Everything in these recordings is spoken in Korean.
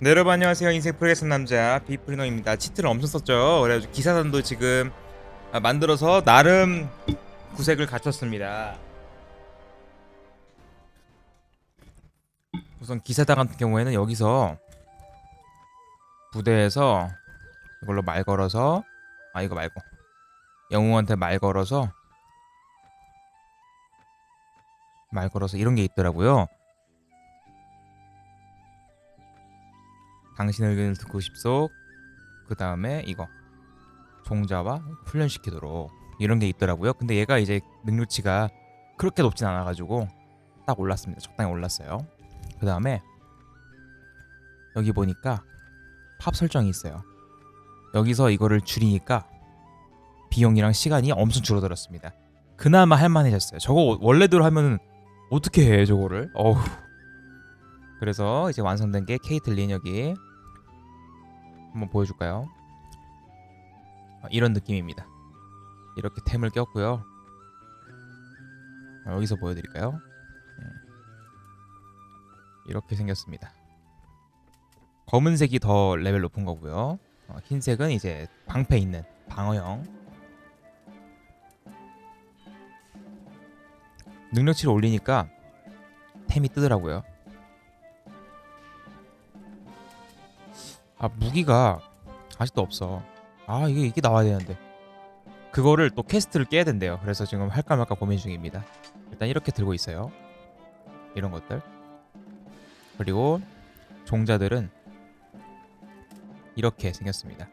네, 여러분 안녕하세요. 인생 프로게스 남자 비프리너입니다. 치트를 엄청 썼죠. 그래가지고 기사단도 지금 아, 만들어서 나름 구색을 갖췄습니다. 우선 기사단 같은 경우에는 여기서 부대에서 이걸로 말 걸어서 아 이거 말고 영웅한테 말 걸어서 말 걸어서 이런 게 있더라고요. 당신의 의견을 듣고 싶소. 그 다음에 이거 종자와 훈련시키도록 이런 게 있더라고요. 근데 얘가 이제 능력치가 그렇게 높진 않아가지고 딱 올랐습니다. 적당히 올랐어요. 그 다음에 여기 보니까 팝 설정이 있어요. 여기서 이거를 줄이니까 비용이랑 시간이 엄청 줄어들었습니다. 그나마 할만해졌어요. 저거 원래대로 하면은 어떻게 해 저거를? 어우. 그래서 이제 완성된 게 케이틀린 여기 한번 보여줄까요? 아, 이런 느낌입니다. 이렇게 템을 꼈고요. 아, 여기서 보여드릴까요? 음. 이렇게 생겼습니다. 검은색이 더 레벨 높은 거고요. 어, 흰색은 이제 방패 있는 방어형. 능력치를 올리니까 템이 뜨더라고요. 아 무기가 아직도 없어. 아 이게 이게 나와야 되는데 그거를 또 퀘스트를 깨야 된대요. 그래서 지금 할까 말까 고민 중입니다. 일단 이렇게 들고 있어요. 이런 것들 그리고 종자들은 이렇게 생겼습니다.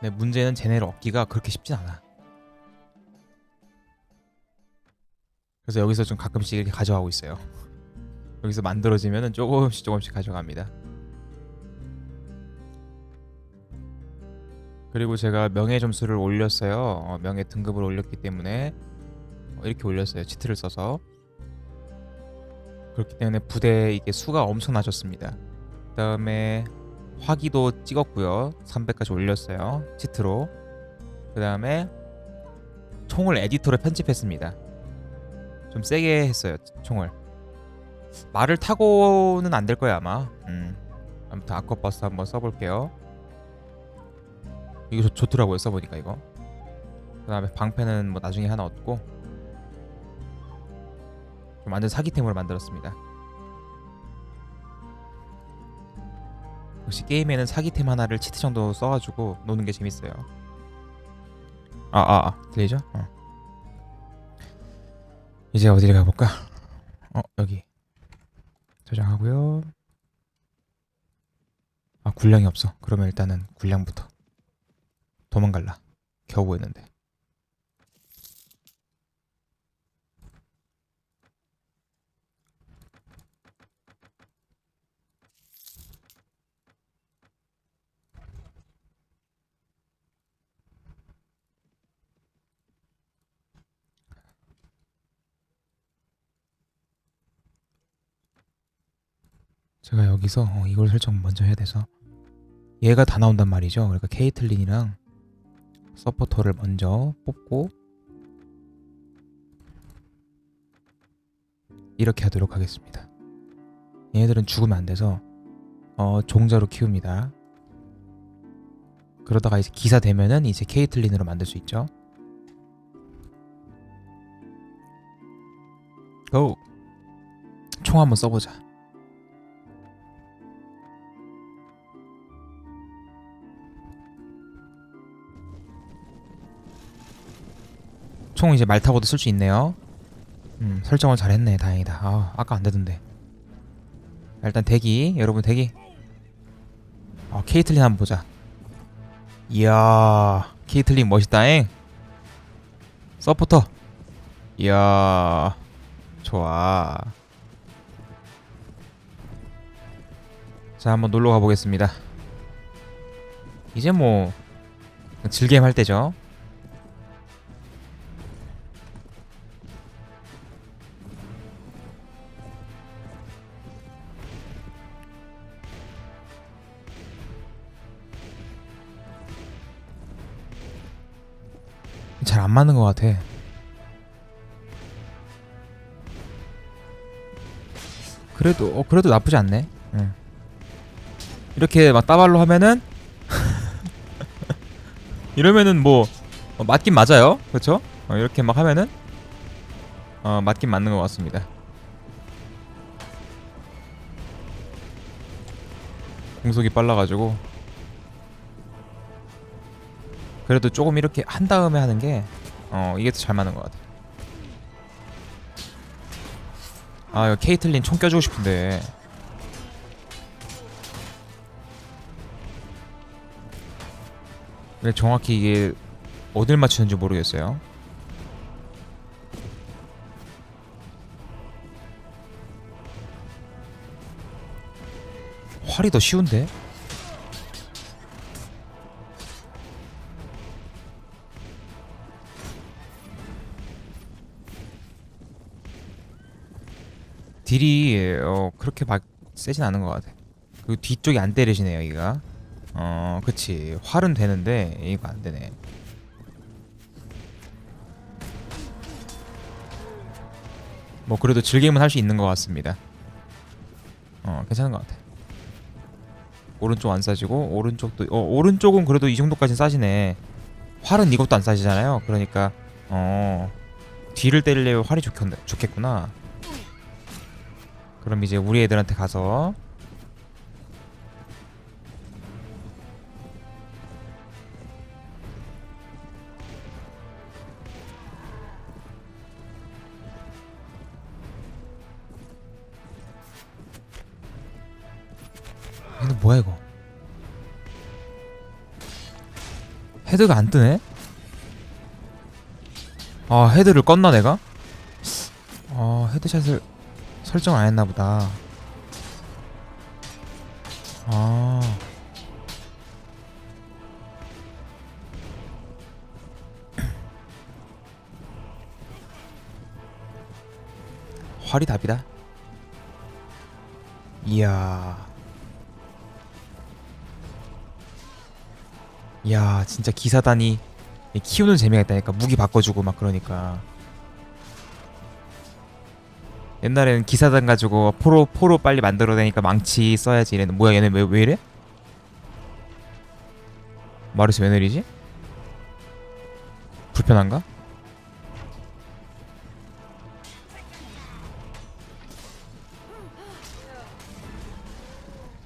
근데 문제는 쟤네를 얻기가 그렇게 쉽진 않아. 그래서 여기서 좀 가끔씩 이렇게 가져가고 있어요. 여기서 만들어지면은 조금씩 조금씩 가져갑니다. 그리고 제가 명예 점수를 올렸어요. 어, 명예 등급을 올렸기 때문에 어, 이렇게 올렸어요. 치트를 써서 그렇기 때문에 부대 이게 수가 엄청 나졌습니다. 그다음에 화기도 찍었고요. 300까지 올렸어요. 치트로. 그다음에 총을 에디터로 편집했습니다. 좀 세게 했어요 총을. 말을 타고는 안 될 거야 아마. 음. 아무튼 아쿠아버스 한번 써볼게요. 이거 좋, 좋더라고요 써보니까 이거. 그 다음에 방패는 뭐 나중에 하나 얻고. 좀 완전 사기템으로 만들었습니다. 역시 게임에는 사기템 하나를 치트 정도 써가지고 노는 게 재밌어요. 아아 아, 들리죠? 어. 이제 어디를 가볼까? 어 여기 저장하고요. 아 군량이 없어. 그러면 일단은 군량부터 도망갈라. 겨우 구했는데. 제가 여기서 어, 이걸 설정 먼저 해야 돼서 얘가 다 나온단 말이죠. 그러니까 케이틀린이랑 서포터를 먼저 뽑고 이렇게 하도록 하겠습니다. 얘네들은 죽으면 안 돼서 어, 종자로 키웁니다. 그러다가 이제 기사 되면은 이제 케이틀린으로 만들 수 있죠. 고! 총 한번 써보자. 총 이제 말 타고도 쓸 수 있네요. 음, 설정을 잘했네. 다행이다. 아, 아까 안 되던데. 자, 일단 대기. 여러분 대기. 아, 케이틀린 한번 보자. 이야, 케이틀린 멋있다잉. 서포터. 이야, 좋아. 자, 한번 놀러 가보겠습니다. 이제 뭐 즐겜 할 때죠. 안 맞는 것 같아. 그래도 어, 그래도 나쁘지 않네. 응. 이렇게 막 따발로 하면은 이러면은 뭐 어, 맞긴 맞아요, 그렇죠? 어, 이렇게 막 하면은 어, 맞긴 맞는 것 같습니다. 공속이 빨라가지고 그래도 조금 이렇게 한 다음에 하는 게 어, 이게 더 잘 맞는 것 같아. 아, 이거 케이틀린 총 껴주고 싶은데. 근데 정확히 이게 어딜 맞추는지 모르겠어요. 활이 더 쉬운데? 딜이 어, 그렇게 막 세진 않은 것 같아. 그리고 뒤쪽이 안 때리시네 여기가. 어, 그치. 활은 되는데 이거 안 되네. 뭐 그래도 즐김은 할수 있는 것 같습니다. 어, 괜찮은 것 같아. 오른쪽 안 싸지고 오른쪽도 어 오른쪽은 그래도 이 정도까지는 싸지네. 활은 이것도 안 싸지잖아요. 그러니까 어 뒤를 때리려면 활이 좋겠, 좋겠구나. 그럼 이제 우리 애들한테 가서 얘는 뭐야 이거 헤드가 안 뜨네? 아 헤드를 껐나 내가? 아 헤드샷을 설정을 안 했나 보다. 아. 활이 답이다. 이야. 이야, 진짜 기사단이 키우는 재미가 있다니까. 무기 바꿔주고 막 그러니까. 옛날에는 기사단 가지고 포로 포로 빨리 만들어내니까 망치 써야지 이랬는데 뭐야 얘네 왜, 왜 이래? 마르스 왜 내리지? 불편한가?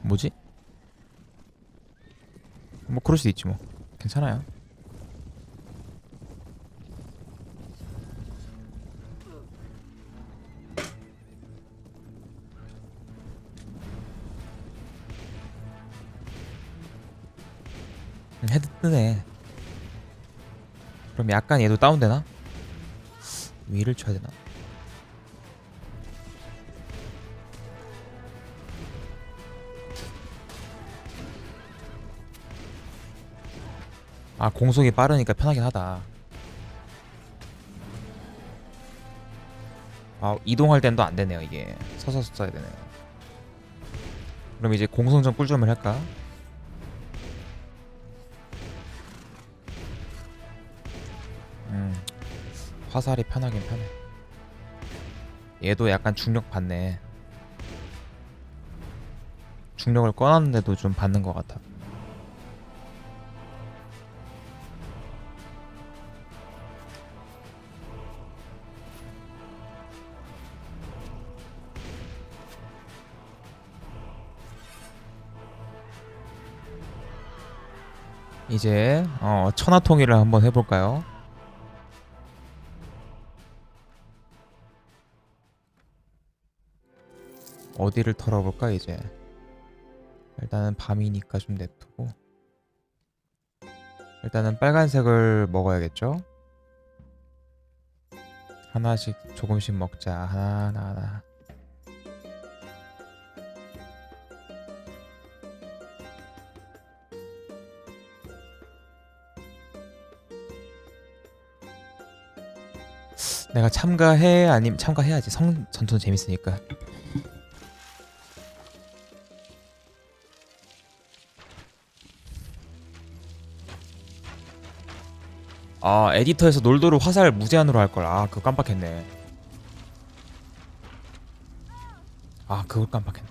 뭐지? 뭐 그럴 수도 있지 뭐 괜찮아요 뜨네. 그럼 약간 얘도 다운되나? 위를 쳐야 되나? 아 공속이 빠르니까 편하긴 하다. 아 이동할 땐 또 안 되네요 이게 서서 써야 되네요. 그럼 이제 공성전 꿀점을 할까? 화살이 편하긴 편해. 얘도 약간 중력 받네. 중력을 꺼놨는데도 좀 받는 것 같아. 이제 어, 천하통일을 한번 해볼까요? 어디를 털어볼까 이제? 일단은 밤이니까 좀 냅두고. 일단은 빨간색을 먹어야겠죠? 하나씩 조금씩 먹자. 하나 하나 하나. 내가 참가해? 아니면 참가해야지. 성 전투는 재밌으니까 아 에디터에서 놀도를 화살 무제한으로 할 걸. 아 그거 깜빡했네. 아 그걸 깜빡했네.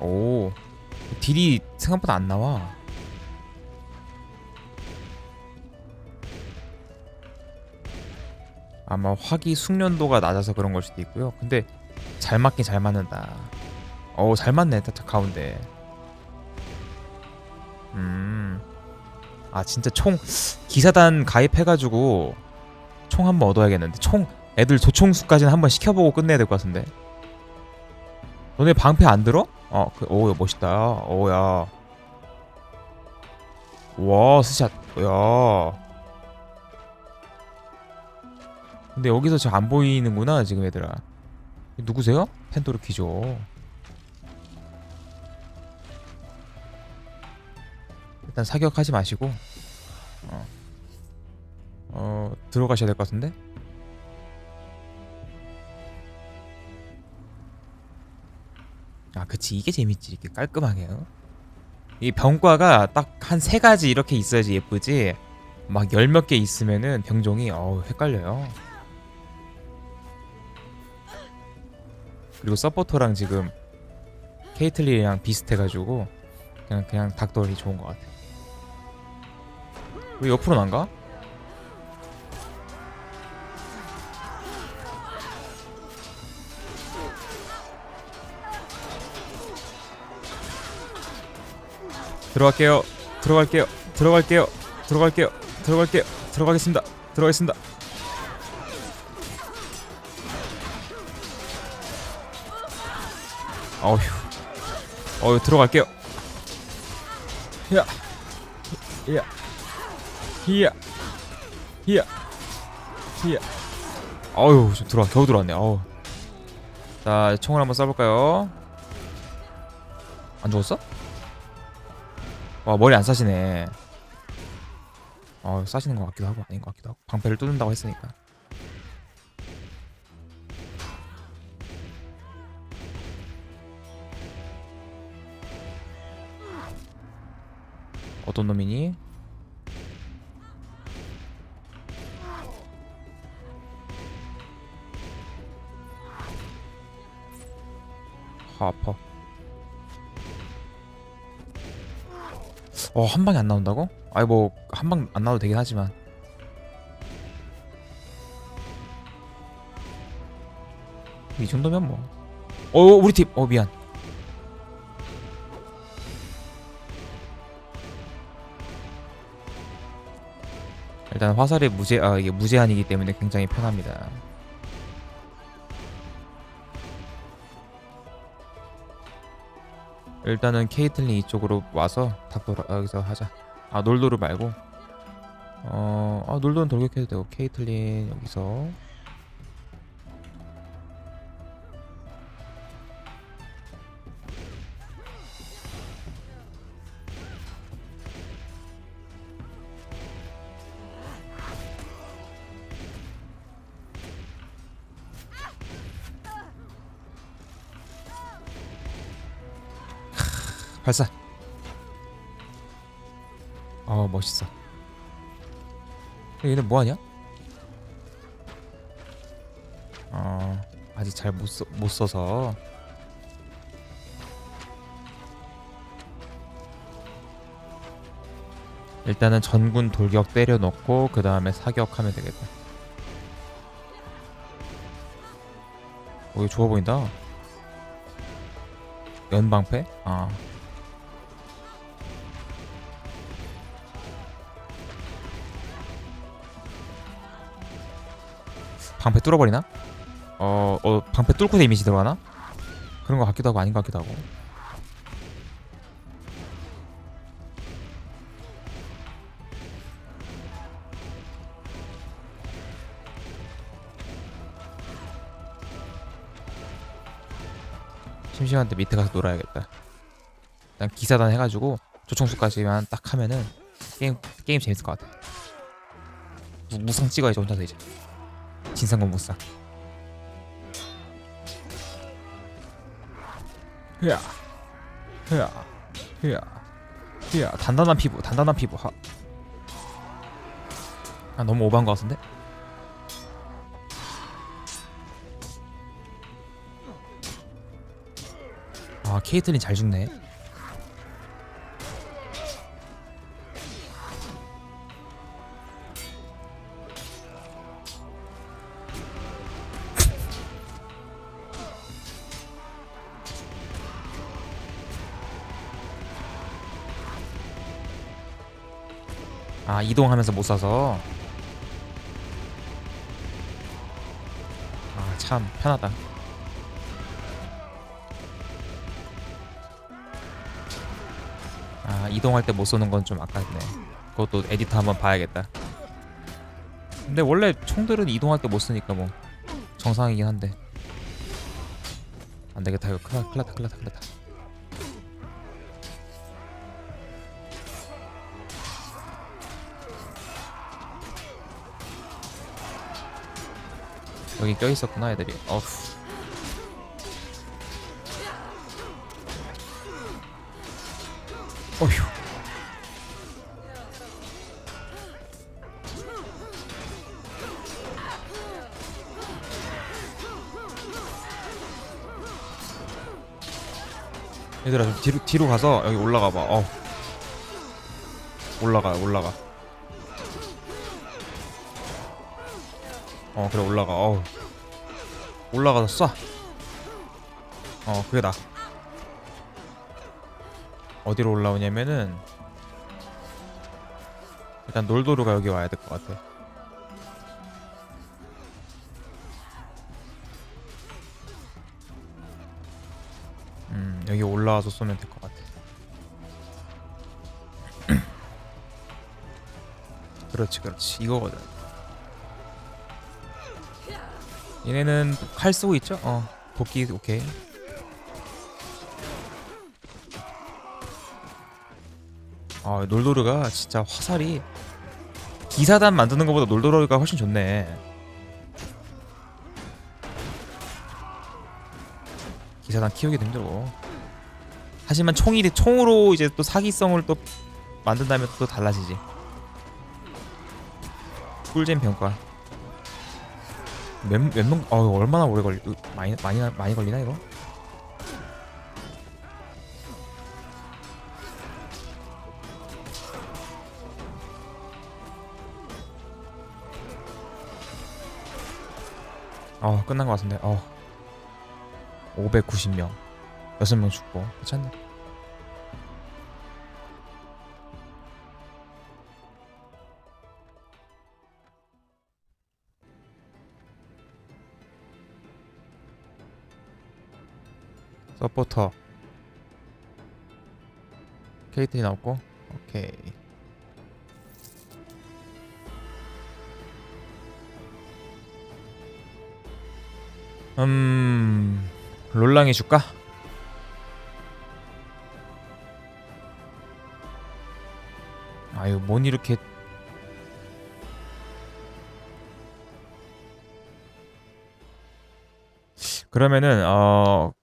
오 딜이 생각보다 안 나와. 아마 화기 숙련도가 낮아서 그런 걸 수도 있고요. 근데 잘 맞긴 잘 맞는다. 어잘 맞네 딱 가운데 음 아 진짜 총 기사단 가입해가지고 총 한번 얻어야겠는데 총 애들 조총수까지는 한번 시켜보고 끝내야 될 것 같은데 너네 방패 안 들어? 어, 그, 오, 멋있다. 오 야. 와, 스샷. 야. 근데 여기서 잘안 보이는구나, 지금 얘들아. 누구세요? 펜도르 키죠. 일단 사격하지 마시고, 어, 어 들어가셔야 될 것 같은데? 아, 그치. 이게 재밌지. 이렇게 깔끔하게요. 이 병과가 딱 한 세 가지 이렇게 있어야지 예쁘지. 막 열 몇 개 있으면은 병종이 어우 헷갈려요. 그리고 서포터랑 지금 케이틀리랑 비슷해가지고 그냥 그냥 닥돌이 좋은 것 같아. 왜 옆으로 안 가? 들어갈게요. 들어갈게요. 들어갈게요. 들어갈게요. 들어갈게요. 들어가겠습니다. 들어가겠습니다. 어휴. 어휴 들어갈게요. 히야. 히야. 히야. 히야. 어휴 좀 들어와 겨우 들어왔네. 어우. 자 총을 한번 쏴볼까요? 안 죽었어? 와 머리 안 싸시네. 어 싸시는 것 같기도 하고 아닌 것 같기도 하고 방패를 뚫는다고 했으니까. 어떤 놈이니? 아, 아파. 어, 한 방에 안 나온다고? 아이 뭐한 방 안 나와도 되긴 하지만. 이 정도면 뭐. 어, 우리 팀. 어, 미안. 일단 화살이 무제 아 이게 무제한이기 때문에 굉장히 편합니다. 일단은 케이틀린 이쪽으로 와서 닥돌 아, 여기서 하자. 아 놀도르 말고 어, 아 놀도는 돌격해도 되고 케이틀린 여기서 발사. 어 멋있어. 얘는 뭐 하냐? 어 아직 잘못 써, 못 써서 일단은 전군 돌격 때려놓고 그 다음에 사격하면 되겠다. 오 이거 좋아 보인다. 연방패? 아 방패 뚫어버리나? 어, 어 방패 뚫고 데미지 들어가나? 그런 거 같기도 하고 아닌 것 같기도 하고 심심한데 밑에 가서 놀아야겠다 일단 기사단 해가지고 조총수까지만 딱 하면은 게임 게임 재밌을 것 같아 무, 무상 찍어야지 혼자서 이제 진상검 못사. 흐야. 흐야. 흐야. 흐야. 단단한 피부 단단한 피부. 하. 아 너무 오버한 것 같은데? 아 케이틀린 잘 죽네. 아 이동하면서 못 쏴서. 아 참 편하다. 아 이동할 때 못 쏘는 건 좀 아깝네. 그것도 에디터 한번 봐야겠다. 근데 원래 총들은 이동할 때 못 쓰니까 뭐 정상이긴 한데. 안 되겠다. 이거 큰일 났다 큰일 났다 큰일 났다 여기 껴있었구나 애들이 어후 어휴 얘들아 좀 뒤로 뒤로 가서 여기 올라가 봐. 어. 올라가 올라가. 어 그래 올라가. 어. 올라가서 쏴. 어 그게 나. 어디로 올라오냐면은 일단 놀도루가 여기 와야 될 것 같아. 음 여기 올라와서 쏘면 될 것 같아. 그렇지 그렇지 이거거든. 얘네는 칼 쓰고 있죠? 어 도끼 오케이. 아 놀도르가 진짜 화살이 기사단 만드는 것보다 놀도르가 훨씬 좋네. 기사단 키우기도 힘들고. 하지만 총이 총으로 이제 또 사기성을 또 만든다면 또 달라지지. 꿀잼 평가. 몇몇명 어 얼마나 오래 걸리 많이 많이 많이 걸리나 이거? 어 끝난 것 같은데. 어. 590명. 6명 죽고. 괜찮네 서포터 케이틀이 나왔고 오케이 음 롤랑이 줄까? 아유 뭔 이렇게 그러면은 어,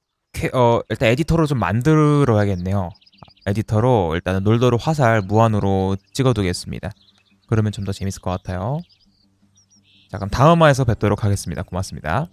캐, 어 일단 에디터로 좀 만들어야겠네요. 에디터로 일단은 놀도르 화살 무한으로 찍어두겠습니다. 그러면 좀 더 재밌을 것 같아요. 자 그럼 다음화에서 뵙도록 하겠습니다. 고맙습니다.